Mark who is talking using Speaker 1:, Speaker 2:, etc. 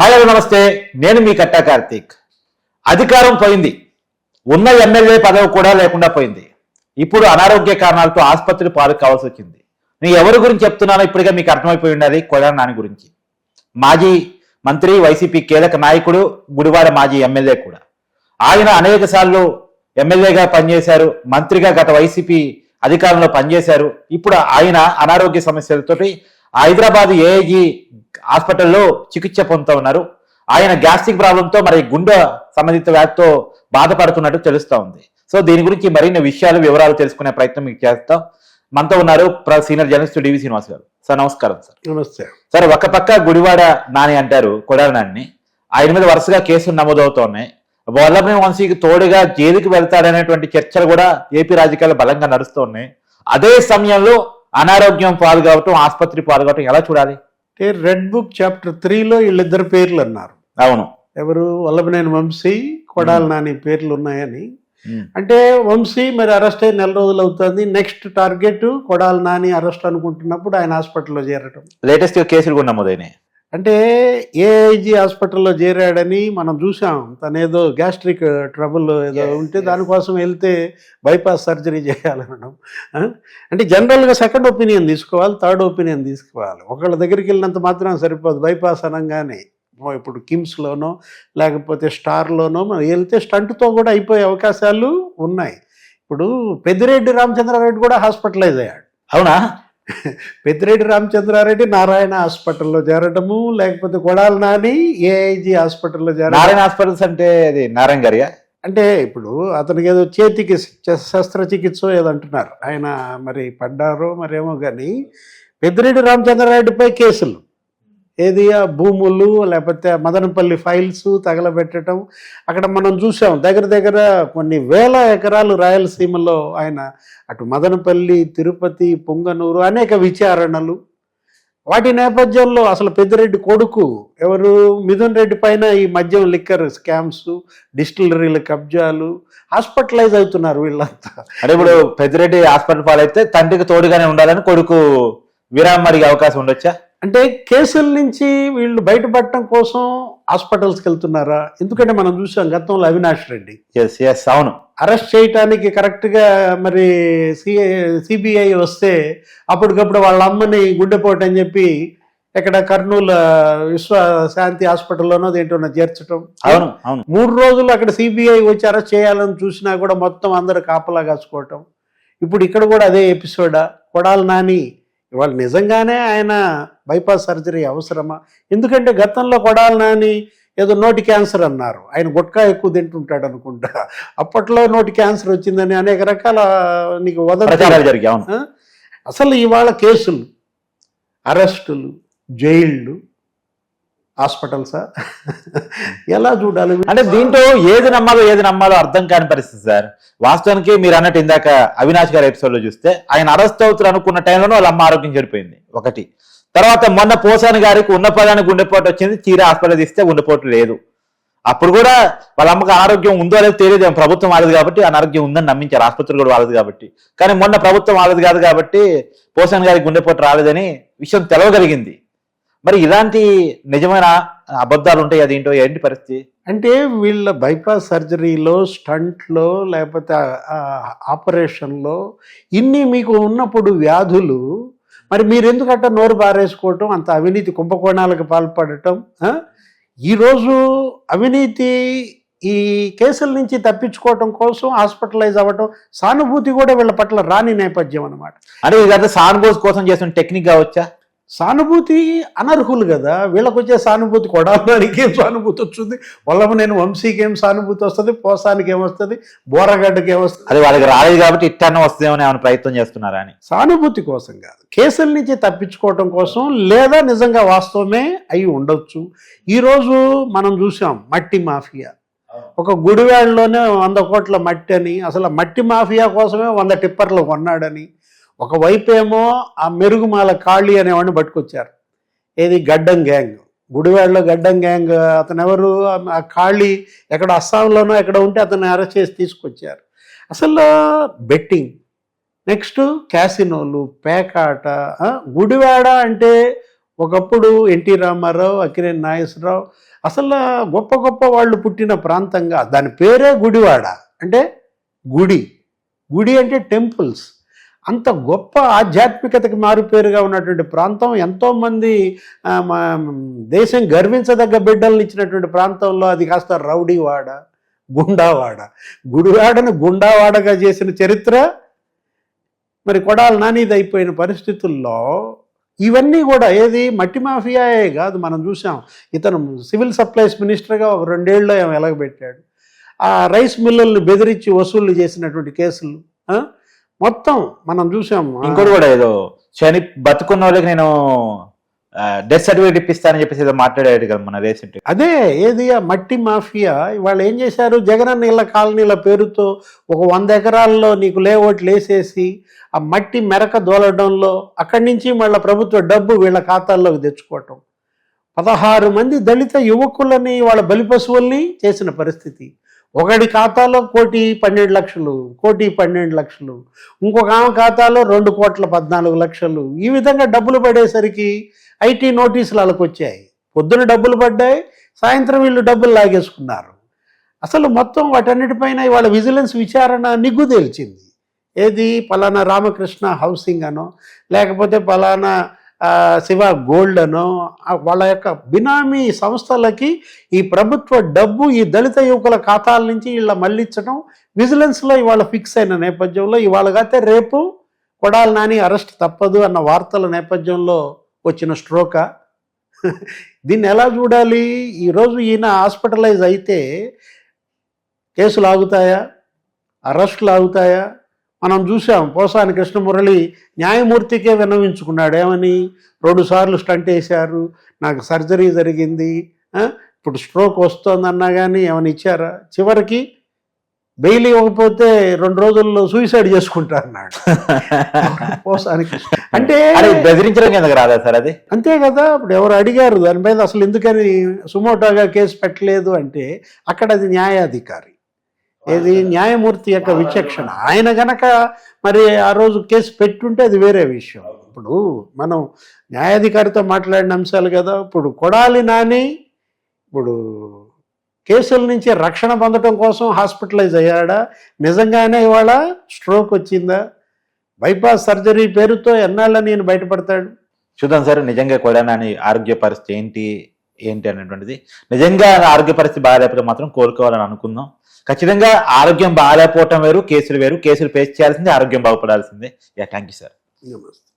Speaker 1: Hi hello నమస్తే. నేను మీ కట్టా కార్తీక్. అధికారం పోయింది. ఉన్న ఎమ్మెల్యే పదవి కూడా లేకుండా పోయింది. ఇప్పుడు అనారోగ్య కారణాలతో ఆసుపత్రి పాలు కావాల్సి వచ్చింది. నేను ఎవరి గురించి చెప్తున్నానో ఇప్పటికే మీకు అర్థమైపోయి ఉండాలి కొడాల నాని గురించి. మాజీ మంత్రి వైసీపీ కీలక నాయకుడు గుడివాడ మాజీ ఎమ్మెల్యే కూడా. ఆయన అనేక సార్లు ఎమ్మెల్యేగా పనిచేశారు మంత్రిగా గత వైసీపీ అధికారంలో పనిచేశారు. ఇప్పుడు ఆయన అనారోగ్య సమస్యలతోటి హైదరాబాద్ ఏఐజీ హాస్పిటల్లో చికిత్స పొందుతూ ఉన్నారు. ఆయన గ్యాస్ట్రిక్ ప్రాబ్లంతో మరి గుండె సంబంధిత వ్యాధితో బాధపడుతున్నట్టు తెలుస్తా ఉంది. సో దీని గురించి మరిన్ని విషయాలు వివరాలు తెలుసుకునే ప్రయత్నం మీకు చేస్తాం. మనతో ఉన్నారు సీనియర్ జర్నలిస్ట్ డివి శ్రీనివాస్ గారు. సార్ నమస్కారం సార్.
Speaker 2: నమస్తే.
Speaker 1: సార్ ఒక పక్క గుడివాడ నాని అంటారు కొడాలి నాని ఆయన మీద వరుసగా కేసులు నమోదవుతున్నాయి. వల్లభనేని వంశీకి తోడుగా జైలుకి వెళ్తాడనేటువంటి చర్చలు కూడా ఏపీ రాజకీయాలు బలంగా నడుస్తున్నాయి. అదే సమయంలో అనారోగ్యం పాలు కావటం ఆసుపత్రి పాలు కావటం ఎలా చూడాలి?
Speaker 2: అంటే రెడ్ బుక్ చాప్టర్ త్రీలో వీళ్ళిద్దరు పేర్లు అన్నారు.
Speaker 1: అవును.
Speaker 2: ఎవరు? వల్లభనేని వంశీ కొడాలి నాని పేర్లు ఉన్నాయని. అంటే వంశీ మరి అరెస్ట్ అయి నెల రోజులు అవుతుంది. Next target Kodali Nani arrest అనుకుంటున్నప్పుడు ఆయన హాస్పిటల్లో చేరటం.
Speaker 1: లేటెస్ట్ కేసులు కూడా నమోదైనాయి.
Speaker 2: అంటే ఏఐజీ హాస్పిటల్లో చేరాడని మనం చూసాం. తనేదో గ్యాస్ట్రిక్ ట్రబుల్ ఏదో ఉంటే. దానికోసం వెళ్తే బైపాస్ సర్జరీ చేయాలనడం? అంటే జనరల్గా సెకండ్ ఒపీనియన్ తీసుకోవాలి థర్డ్ ఒపీనియన్ తీసుకోవాలి. ఒకళ్ళ దగ్గరికి వెళ్ళినంత మాత్రం సరిపోదు. బైపాస్ అనగానే. ఇప్పుడు కిమ్స్లోనో లేకపోతే స్టార్లోనో మనం వెళ్తే స్టంట్తో కూడా అయిపోయే అవకాశాలు ఉన్నాయి. ఇప్పుడు పెద్దిరెడ్డి రామచంద్రారెడ్డి కూడా హాస్పిటలైజ్ అయ్యాడు.
Speaker 1: అవునా?
Speaker 2: పెద్దిరెడ్డి రామచంద్రారెడ్డి నారాయణ హాస్పిటల్లో చేరటము లేకపోతే కొడాలి నాని ఏఐజీ హాస్పిటల్లో చేరడం
Speaker 1: నారాయణ హాస్పిటల్స్ అంటే అది నారాయణ గారిగా
Speaker 2: అంటే ఇప్పుడు అతనికి ఏదో చేతికి శస్త్రచికిత్స ఏదో అంటున్నారు ఆయన మరి పడ్డారో మరేమో కానీ పెద్దిరెడ్డి రామచంద్రారెడ్డిపై కేసులు. ఏది భూములు లేకపోతే మదనపల్లి ఫైల్స్ తగలబెట్టడం. అక్కడ మనం చూసాం దగ్గర దగ్గర కొన్ని వేల ఎకరాలు రాయలసీమలో ఆయన అటు మదనపల్లి తిరుపతి పొంగనూరు అనేక విచారణలు. వాటి నేపథ్యంలో అసలు పెద్దిరెడ్డి కొడుకు ఎవరు? మిథున్ రెడ్డి పైన ఈ మద్యం లిక్కర్ స్కామ్స్ డిస్టిలరీల కబ్జాలు హాస్పిటలైజ్ అవుతున్నారు వీళ్ళంతా.
Speaker 1: అంటే ఇప్పుడు పెద్దిరెడ్డి హాస్పిటల్ పాలైతే తండ్రికి తోడుగానే ఉండాలని కొడుకు విరామం అడిగే అవకాశం ఉండొచ్చా?
Speaker 2: అంటే కేసుల నుంచి వీళ్ళు బయటపడటం కోసం హాస్పిటల్స్కి వెళ్తున్నారా? ఎందుకంటే మనం చూసాం గతంలో అవినాష్ రెడ్డి.
Speaker 1: ఎస్ ఎస్ అవును.
Speaker 2: అరెస్ట్ చేయటానికి కరెక్ట్గా మరి సిబిఐ వస్తే అప్పటికప్పుడు వాళ్ళ అమ్మని గుండెపోటు అని చెప్పి ఇక్కడ కర్నూలు విశ్వ శాంతి హాస్పిటల్లోనో దేంటోనో చేర్చడం
Speaker 1: అవును అవును.
Speaker 2: మూడు రోజులు అక్కడ సిబిఐ వచ్చి అరెస్ట్ చేయాలని చూసినా కూడా మొత్తం అందరు కాపలా కాసుకోవటం. ఇప్పుడు ఇక్కడ కూడా అదే ఎపిసోడా? కొడాలి నాని ఇవాళ నిజంగానే ఆయన బైపాస్ సర్జరీ అవసరమా? ఎందుకంటే గతంలో కొడాలి నాని ఏదో నోటి క్యాన్సర్ అన్నారు. ఆయన గుట్కా ఎక్కువ తింటుంటాడు అనుకుంటా. అప్పట్లో నోటి క్యాన్సర్ వచ్చిందని అనేక రకాల నీకు ఆ? అసలు ఇవాళ కేసులు అరెస్టులు జైళ్ళు హాస్పిటల్సా ఎలా చూడాలి?
Speaker 1: అంటే దీంట్లో ఏది నమ్మాలో ఏది నమ్మాలో అర్థం కాని పరిస్థితి సార్. వాస్తవానికి మీరు అన్నట్టు ఇందాక అవినాష్ గారి ఎపిసోడ్లో చూస్తే ఆయన అరెస్ట్ అవుతారు అనుకున్న టైంలోనే వాళ్ళ అమ్మ ఆరోగ్యం చెడిపోయింది. ఒకటి. తర్వాత మొన్న పోసాని గారికి ఉన్న పదానికి గుండెపోటు వచ్చింది తీరా హాస్పిటల్ తీస్తే గుండెపోటు లేదు. అప్పుడు కూడా వాళ్ళ అమ్మకి ఆరోగ్యం ఉందో లేదో తెలియదు ప్రభుత్వం వాళ్ళది కాబట్టి అనారోగ్యం ఉందని నమ్మించారు ఆసుపత్రి కూడా వాళ్ళది కాబట్టి. కానీ మొన్న ప్రభుత్వం వాళ్ళది కాదు కాబట్టి పోసాని గారికి గుండెపోటు రాలేదని విషయం తెలవగలిగింది. మరి ఇలాంటి నిజమైన అబద్ధాలు ఉంటాయి అదేంటో ఏంటి పరిస్థితి?
Speaker 2: అంటే వీళ్ళ బైపాస్ సర్జరీలో స్టంట్లో లేకపోతే ఆపరేషన్లో ఇన్ని మీకు ఉన్నప్పుడు వ్యాధులు మరి మీరు ఎందుకంటే నోరు బారేసుకోవటం అంత అవినీతి కుంభకోణాలకు పాల్పడటం? ఈరోజు అవినీతి ఈ కేసుల నుంచి తప్పించుకోవటం కోసం హాస్పిటలైజ్ అవ్వటం సానుభూతి కూడా వీళ్ళ పట్ల రాని నేపథ్యం అనమాట
Speaker 1: అంటే ఇదంతా సానుభూతి కోసం చేసిన టెక్నిక్ కావచ్చా?
Speaker 2: సానుభూతి అనర్హులు కదా. వీళ్ళకి వచ్చే సానుభూతి కొడాలడానికి ఏం సానుభూతి వచ్చింది వాళ్ళము నేను వంశీకి ఏం సానుభూతి వస్తుంది? పోసానికి ఏమొస్తుంది బోరగడ్డకి ఏమొస్తుంది
Speaker 1: అది వాళ్ళకి రాలేదు కాబట్టి ఇట్టన్న వస్తుందేమో ఏమైనా ప్రయత్నం చేస్తున్నారా అని.
Speaker 2: సానుభూతి కోసం కాదు. కేసుల నుంచి తప్పించుకోవటం కోసం లేదా నిజంగా వాస్తవమే అయి ఉండొచ్చు. ఈరోజు మనం చూసాం మట్టి మాఫియా. ఒక గుడివాడలోనే వంద కోట్ల మట్టి అని అసలు మట్టి మాఫియా కోసమే వంద టిప్పర్లు కొన్నాడని. ఒకవైపు ఏమో ఆ మెరుగుమాల కాళీ అనేవాడిని పట్టుకొచ్చారు. ఏది? గడ్డం గ్యాంగ్. గుడివాడలో గడ్డం గ్యాంగ్. అతను ఎవరు ఆ- ఆ కాళీ ఎక్కడ అస్సాంలోనో ఎక్కడ ఉంటే అతన్ని అరెస్ట్ చేసి తీసుకొచ్చారు. అసలు బెట్టింగ్. నెక్స్ట్ క్యాసినోలు పేకాట గుడివాడ అంటే ఒకప్పుడు ఎన్టీ రామారావు అకిరే నాగేశ్వరరావు అసలు గొప్ప గొప్ప వాళ్ళు పుట్టిన ప్రాంతంగా దాని పేరే గుడివాడ. అంటే గుడి. గుడి అంటే టెంపుల్స్. అంత గొప్ప ఆధ్యాత్మికతకి మారుపేరుగా ఉన్నటువంటి ప్రాంతం ఎంతోమంది మా దేశం గర్వించదగ్గ బిడ్డలను ఇచ్చినటువంటి ప్రాంతంలో అది కాస్త రౌడీవాడ గుండావాడ. గుడివాడను గుండావాడగా చేసిన చరిత్ర మరి కొడాల నానిది అయిపోయిన పరిస్థితుల్లో ఇవన్నీ కూడా ఏది మట్టి మాఫియాయే కాదు మనం చూసాం. ఇతను సివిల్ సప్లైస్ మినిస్టర్గా ఒక రెండేళ్ళు ఏమో ఎలగబెట్టాడు. ఆ రైస్ మిల్లుల్ని బెదిరించి వసూళ్ళు చేసినటువంటి కేసులు మొత్తం మనం చూసాం.
Speaker 1: ఇంకోటి కూడా ఏదో చని బతుకున్న వాళ్ళకి నేను డెత్ సర్టిఫికేట్ ఇప్పిస్తానని చెప్పేసి ఏదో మాట్లాడాడు కదా మన రీసెంట్
Speaker 2: అదే ఏది మట్టి మాఫియా? వాళ్ళు ఏం చేశారు? జగనన్న ఇళ్ళ కాలనీల పేరుతో ఒక వంద ఎకరాల్లో నీకు లేఅవుట్లు వేసేసి ఆ మట్టి మెరక దోలడంలో అక్కడి నుంచి మళ్ళీ ప్రభుత్వ డబ్బు వీళ్ళ ఖాతాల్లోకి తెచ్చుకోవటం. పదహారు మంది దళిత యువకులని వాళ్ళ బలిపశువుల్ని చేసిన పరిస్థితి. ఒకటి ఖాతాలో కోటి పన్నెండు లక్షలు కోటి పన్నెండు లక్షలు ఇంకొక ఆమె ఖాతాలో రెండు కోట్ల పద్నాలుగు లక్షలు. ఈ విధంగా డబ్బులు పడేసరికి ఐటీ నోటీసులు వాళ్ళకి వచ్చాయి. పొద్దున డబ్బులు పడ్డాయి సాయంత్రం వీళ్ళు డబ్బులు లాగేసుకున్నారు. అసలు మొత్తం వాటన్నిటిపైన ఇవాళ విజిలెన్స్ విచారణ నిగ్గు తేల్చింది ఏది? పలానా రామకృష్ణ హౌసింగ్ అనో లేకపోతే పలానా శివ గోల్డ్ అనో వాళ్ళ యొక్క బినామీ సంస్థలకి ఈ ప్రభుత్వ డబ్బు ఈ దళిత యువకుల ఖాతాల నుంచి వీళ్ళ మళ్ళించడం విజిలెన్స్లో ఇవాళ ఫిక్స్ అయిన నేపథ్యంలో ఇవాళ కాతే రేపు కొడాలి నాని అరెస్ట్ తప్పదు అన్న వార్తల నేపథ్యంలో వచ్చిన స్ట్రోకా. దీన్ని ఎలా చూడాలి? ఈరోజు ఈయన హాస్పిటలైజ్ అయితే కేసులు ఆగుతాయా? అరెస్టులు ఆగుతాయా? మనం చూసాం పోసాని కృష్ణమురళి న్యాయమూర్తికే విన్నవించుకున్నాడు. ఏమని? రెండు సార్లు స్టంట్ వేశారు. నాకు సర్జరీ జరిగింది. ఇప్పుడు స్ట్రోక్ వస్తోందన్నా కానీ ఏమైనా ఇచ్చారా? చివరికి బెయిల్ ఇవ్వకపోతే రెండు రోజుల్లో సూసైడ్ చేసుకుంటా అన్నాడు పోసాని కృష్ణ అంటే
Speaker 1: బెదిరించడం ఎందుకు రాదా సార్ అది?
Speaker 2: అంతే కదా ఇప్పుడు ఎవరు అడిగారు? దాని మీద అసలు ఎందుకని సుమోటోగా కేసు పెట్టలేదు అంటే అక్కడ అది న్యాయాధికారి. ఏది న్యాయమూర్తి యొక్క విచక్షణ. ఆయన గనక మరి ఆ రోజు కేసు పెట్టుంటే అది వేరే విషయం. ఇప్పుడు మనం న్యాయాధికారితో మాట్లాడిన అంశాలు కదా ఇప్పుడు కొడాలి నాని ఇప్పుడు కేసుల నుంచి రక్షణ పొందడం కోసం హాస్పిటలైజ్ అయ్యాడా? నిజంగానే ఇవాళ స్ట్రోక్ వచ్చిందా? బైపాస్ సర్జరీ పేరుతో ఎన్నాళ్ళ నేను బయటపడతాడు?
Speaker 1: చూద్దాం సార్ నిజంగా కూడా నాని ఆరోగ్య పరిస్థితి ఏంటి? ఏంటి అనేటువంటిది. నిజంగా ఆరోగ్య పరిస్థితి బాగాలేకపోతే మాత్రం కోలుకోవాలని అనుకుందాం. ఖచ్చితంగా ఆరోగ్యం బాగాలేకపోవటం వేరు కేసులు వేరు. కేసులు ఫేస్ చేయాల్సిందే ఆరోగ్యం బాగుపడాల్సిందే. యా థ్యాంక్ యూ సార్
Speaker 2: నమస్తే.